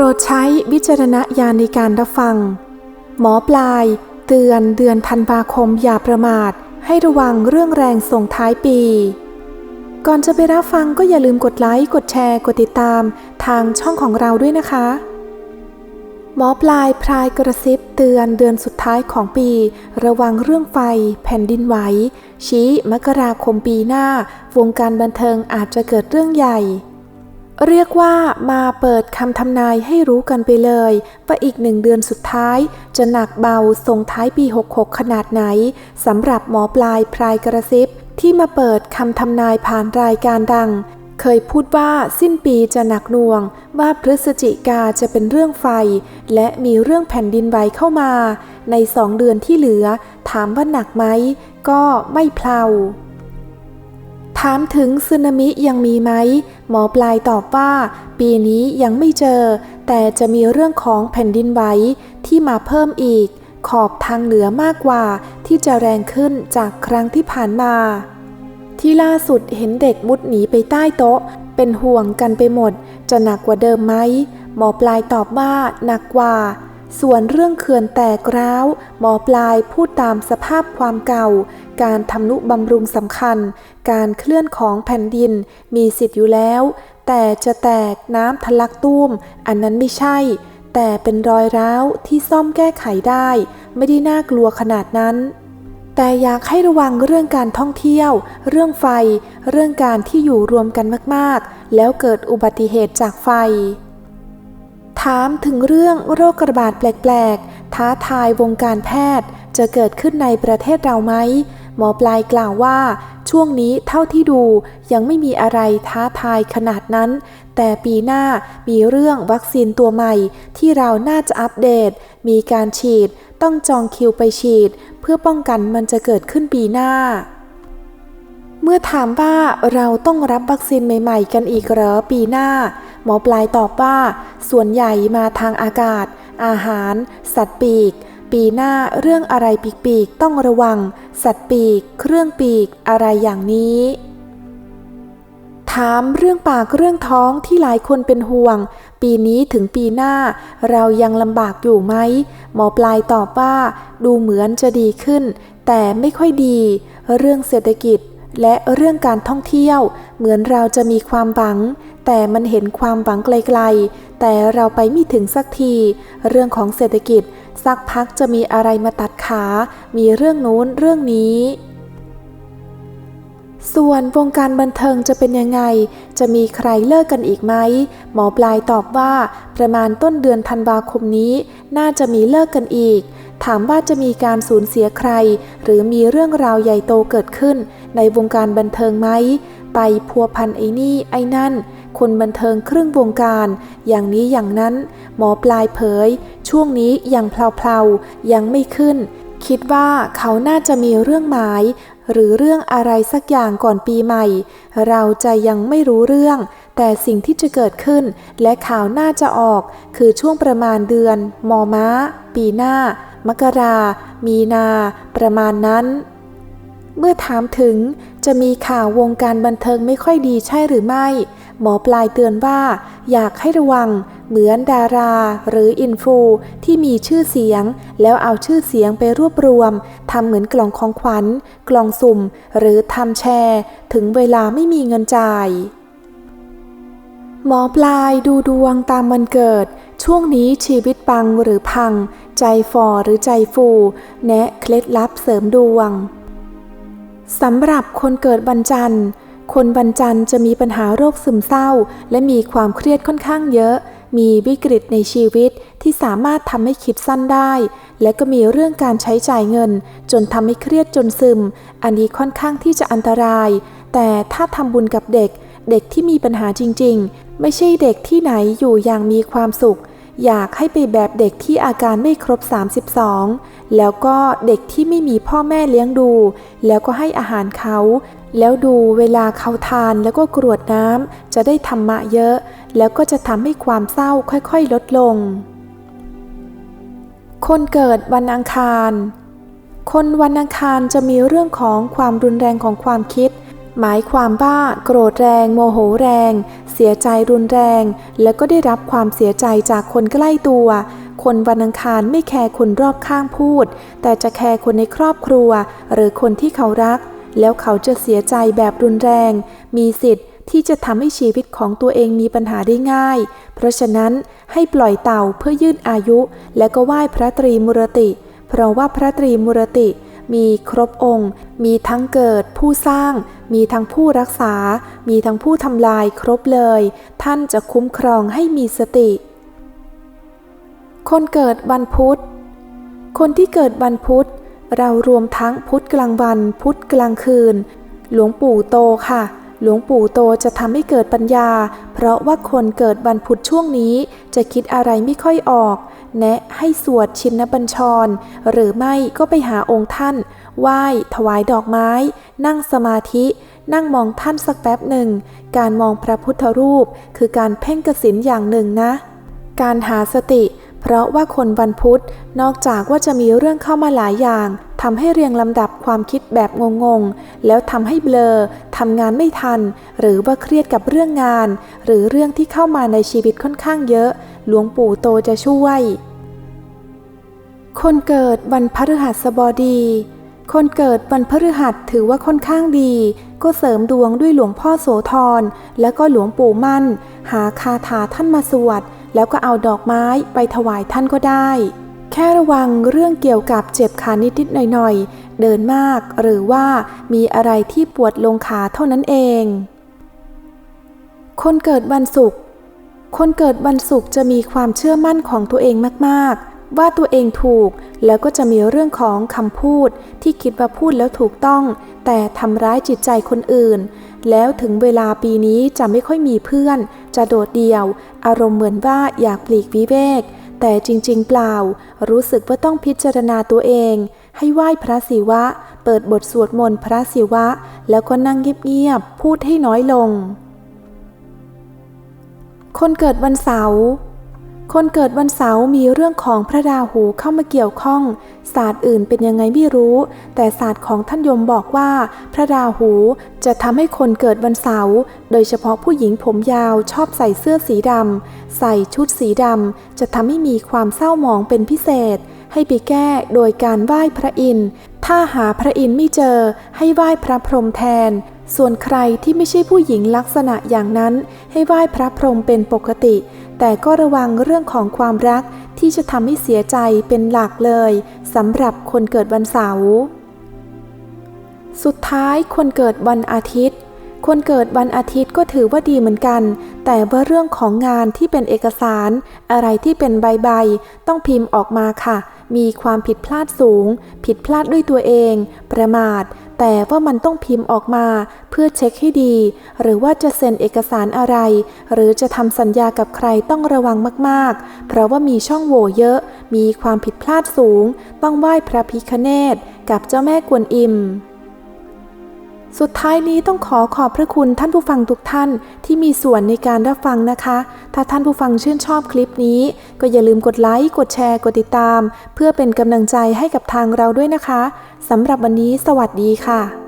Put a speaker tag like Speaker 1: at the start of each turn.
Speaker 1: รดใช้วิจารณญาณในการรับฟัง หมอปลาย เตือนเดือนธันวาคมอย่าประมาท ให้ระวังเรื่องแรงส่งท้ายปี ก่อนจะไปรับฟังก็อย่าลืมกดไลค์ กดแชร์ กดติดตามทางช่องของเราด้วยนะคะ หมอปลายพรายกระซิบเตือนเดือนสุดท้ายของปี ระวังเรื่องไฟ แผ่นดินไหว ชี้มกราคมปีหน้า วงการบันเทิงอาจจะเกิดเรื่องใหญ่ เรียกว่ามาเปิดคำทำนายให้รู้กันไปเลยว่าอีกหนึ่งเดือนสุดท้าย จะหนักเบาส่งท้ายปี 66 ขนาดไหนสำหรับหมอปลายพรายกระซิบ ที่มาเปิดคำทำนายผ่านรายการดัง เคยพูดว่าสิ้นปีจะหนักหน่วง ว่าพฤศจิกาจะเป็นเรื่องไฟ และมีเรื่องแผ่นดินไหวเข้ามา ในสองเดือนที่เหลือ ถามว่าหนักไหมก็ไม่เพลา ถามถึงสึนามิยังมีไหม หมอปลายตอบว่า ปีนี้ยังไม่เจอ แต่จะมีเรื่องของแผ่นดินไหวที่มาเพิ่มอีก ขอบทางเหนือมากกว่าที่จะแรงขึ้นจากครั้งที่ผ่านมา ที่ล่าสุดเห็นเด็กมุดหนีไปใต้โต๊ะ เป็นห่วงกันไปหมด จะหนักกว่าเดิมไหม หมอปลายตอบว่าหนักกว่า ส่วนเรื่องเขื่อนแตกร้าว หมอปลายพูดตามสภาพความเก่า การทำนุบำรุงสำคัญ การเคลื่อนของแผ่นดินมีสิทธิ์อยู่แล้ว แต่จะแตกน้ำทะลักตุ้ม อันนั้นไม่ใช่ แต่เป็นรอยร้าวที่ซ่อมแก้ไขได้ ไม่ได้น่ากลัวขนาดนั้นแต่อยากให้ระวังเรื่องการท่องเที่ยว เรื่องไฟ เรื่องการที่อยู่รวมกันมาก ๆ แล้วเกิดอุบัติเหตุจากไฟ ถามถึงเรื่องโรคระบาดแปลกๆ ท้าทายวงการแพทย์ จะเกิดขึ้นในประเทศเราไหม หมอปลายกล่าวว่า ช่วงนี้เท่าที่ดูยังไม่มีอะไรท้าทายขนาดนั้น แต่ปีหน้ามีเรื่องวัคซีนตัวใหม่ ที่เราน่าจะอัปเดต มีการฉีด ต้องจองคิวไปฉีด เพื่อป้องกันมันจะเกิดขึ้นปีหน้า เมื่อถามว่าเราต้องรับวัคซีนใหม่ ๆ กันอีกเหรอปีหน้า หมอปลายตอบว่า ส่วนใหญ่มาทางอากาศ อาหาร สัตว์ปีก ปีหน้าเรื่องอะไรปีกๆต้องระวัง สัตว์ปีก เครื่องปีก อะไรอย่างนี้ ถามเรื่องปากเรื่องท้องที่หลายคนเป็นห่วง ปีนี้ถึงปีหน้า เรายังลำบากอยู่ไหม หมอปลายตอบว่า ดูเหมือนจะดีขึ้น แต่ไม่ค่อยดี เรื่องเศรษฐกิจ และเรื่องการท่องเที่ยว เหมือนเราจะมีความหวัง แต่มันเห็นความหวังไกลๆ แต่เราไปไม่ถึงสักที เรื่องของเศรษฐกิจ สักพักจะมีอะไรมาตัดขา มีเรื่องนู้นเรื่องนี้ส่วนวงการบันเทิงจะเป็นยังไง จะมีใครเลิกกันอีกไหม หมอปลายตอบว่า ประมาณต้นเดือนธันวาคมนี้ น่าจะมีเลิกกันอีก ถามว่าจะมีการสูญเสียใคร หรือมีเรื่องราวใหญ่โตเกิดขึ้น ในวงการบันเทิงไหม ไปพัวพันไอ้นี่ไอ้นั่น คนบันเทิงครึ่งวงการ อย่างนี้อย่างนั้น หมอปลายเผย ช่วงนี้ยังเพลาๆ ยังไม่ขึ้น คิดว่าเขาน่าจะมีเรื่องหมาย หรือเรื่องอะไรสักอย่างก่อนปีใหม่ เราจะยังไม่รู้เรื่องแต่สิ่งที่จะเกิดขึ้นและข่าวน่าจะออก คือช่วงประมาณเดือน มอม้า ปีหน้า มกรา มีนา ประมาณนั้น เมื่อถามถึงจะมีข่าววงการบันเทิงไม่ค่อยดีใช่หรือไม่ หมอปลายเตือนว่า อยากให้ระวัง เหมือนดาราหรืออินฟูที่มีชื่อเสียง แล้วเอาชื่อเสียงไปรวบรวมทำเหมือนกล่องของขวัญ กล่องสุ่ม หรือทำแชร์ ถึงเวลาไม่มีเงินจ่ายหมอปลายดูดวงตามวันเกิด ช่วงนี้ชีวิตปังหรือพัง ใจฟอหรือใจฟู แนะเคล็ดลับเสริมดวงสำหรับคนเกิดวันจันทร์ คนวันจันทร์จะมีปัญหาโรคซึมเศร้า และมีความเครียดค่อนข้างเยอะ มีวิกฤตในชีวิตที่สามารถทำให้คิดสั้นได้ และก็มีเรื่องการใช้จ่ายเงิน จนทำให้เครียดจนซึม อันนี้ค่อนข้างที่จะอันตราย แต่ถ้าทำบุญกับเด็ก เด็กที่มีปัญหาจริง ๆ ไม่ใช่เด็กที่ไหนอยู่อย่างมีความสุข อยากให้ไปแบบเด็กที่อาการไม่ครบ 32 แล้วก็เด็กที่ไม่มีพ่อแม่เลี้ยงดู แล้วก็ให้อาหารเขา แล้วดูเวลาเขาทานแล้วก็กรวดน้ำจะได้ธรรมะเยอะ แล้วก็จะทำให้ความเศร้าค่อยๆลดลง คนเกิดวันอังคาร คนวันอังคารจะมีเรื่องของความรุนแรงของความคิด หมายความว่าโกรธแรง โมโหแรง เสียใจรุนแรง แล้วก็ได้รับความเสียใจจากคนใกล้ตัว คนวันอังคารไม่แคร์คนรอบข้างพูด แต่จะแคร์คนในครอบครัว หรือคนที่เขารัก แล้วเขาจะเสียใจแบบรุนแรง มีสิทธิ์ที่จะทำให้ชีวิตของตัวเองมีปัญหาได้ง่าย เพราะฉะนั้นให้ปล่อยเต่าเพื่อยืดอายุ และก็ไหว้พระตรีมุรติ เพราะว่าพระตรีมุรติ มีครบองค์ มีทั้งเกิดผู้สร้าง มีทั้งผู้รักษา มีทั้งผู้ทำลายครบเลย ท่านจะคุ้มครองให้มีสติ คนเกิดวันพุธ คนที่เกิดวันพุธ เรารวมทั้งพุธกลางวัน พุธกลางคืน หลวงปู่โตค่ะหลวงปู่โตจะทำให้เกิดปัญญา เพราะว่าคนเกิดวันพุธช่วงนี้ จะคิดอะไรไม่ค่อยออก แนะให้สวดชินบัญชร หรือไม่ก็ไปหาองค์ท่าน ไหว้ถวายดอกไม้ นั่งสมาธิ นั่งมองท่านสักแป๊บหนึ่ง การมองพระพุทธรูป คือการเพ่งกสินอย่างหนึ่งนะ การหาสติ เพราะว่าคนวันพุธนอกจากว่าจะมีเรื่องเข้ามาหลายอย่างทำให้เรียงลำดับความคิดแบบงงๆ แล้วทำให้เบลอทำงานไม่ทัน หรือว่าเครียดกับเรื่องงาน หรือเรื่องที่เข้ามาในชีวิตค่อนข้างเยอะ หลวงปู่โตจะช่วย คนเกิดวันพฤหัสบดี คนเกิดวันพฤหัสถือว่าค่อนข้างดี ก็เสริมดวงด้วยหลวงพ่อโสธรแล้วก็หลวงปู่มั่น หาคาถาท่านมาสวด แล้วก็เอาดอกไม้ไปถวายท่านก็ได้ แค่ระวังเรื่องเกี่ยวกับเจ็บขานิดๆหน่อยๆ เดินมากหรือว่ามีอะไรที่ปวดลงขาเท่านั้นเอง คนเกิดวันศุกร์ คนเกิดวันศุกร์จะมีความเชื่อมั่นของตัวเองมากๆ ว่าตัวเองถูก แล้วก็จะมีเรื่องของคำพูดที่คิดว่าพูดแล้วถูกต้อง แต่ทำร้ายจิตใจคนอื่น แล้วถึงเวลาปีนี้จะไม่ค่อยมีเพื่อน จะโดดเดี่ยว อารมณ์เหมือนว่าอยากปลีกวิเวก แต่จริงๆ เปล่า รู้สึกว่าต้องพิจารณาตัวเอง ให้ไหว้พระศิวะ เปิดบทสวดมนต์พระศิวะ แล้วก็นั่งเงียบๆ พูดให้น้อยลง คนเกิดวันเสาร์ คนเกิดวันเสาร์มีเรื่องของพระราหูเข้ามาเกี่ยวข้อง ศาสตร์อื่นเป็นยังไงไม่รู้ แต่ศาสตร์ของท่านยมบอกว่า พระราหูจะทำให้คนเกิดวันเสาร์โดยเฉพาะผู้หญิงผมยาวชอบใส่เสื้อสีดำใส่ชุดสีดำจะทำให้มีความเศร้าหมองเป็นพิเศษ ให้ไปแก้โดยการไหว้พระอินทร์ถ้าหาพระอินทร์ไม่เจอให้ไหว้พระพรหมแทนส่วนใครที่ไม่ใช่ผู้หญิงลักษณะอย่างนั้น ให้ไหว้พระพรหมเป็นปกติ แต่ก็ระวังเรื่องของความรักที่จะทำให้เสียใจเป็นหลักเลยสำหรับคนเกิดวันเสาร์สุดท้ายคนเกิดวันอาทิตย์ คนเกิดวันอาทิตย์ก็ถือว่าดีเหมือนกัน แต่ว่าเรื่องของงานที่เป็นเอกสาร อะไรที่เป็นใบๆต้องพิมพ์ออกมาค่ะ มีความผิดพลาดสูง ผิดพลาดด้วยตัวเอง ประมาท แต่ว่ามันต้องพิมพ์ออกมาเพื่อเช็คให้ดี หรือว่าจะเซ็นเอกสารอะไร หรือจะทำสัญญากับใครต้องระวังมากๆ เพราะว่ามีช่องโหว่เยอะ มีความผิดพลาดสูง ต้องไหว้พระพิคเนตกับเจ้าแม่กวนอิม สุดท้ายนี้ต้องขอขอบพระคุณท่านผู้ฟังทุกท่านที่มีส่วนในการรับฟังนะคะ ถ้าท่านผู้ฟังชื่นชอบคลิปนี้ ก็อย่าลืมกดไลค์ กดแชร์ กดติดตาม เพื่อเป็นกำลังใจให้กับทางเราด้วยนะคะสำหรับวันนี้สวัสดีค่ะ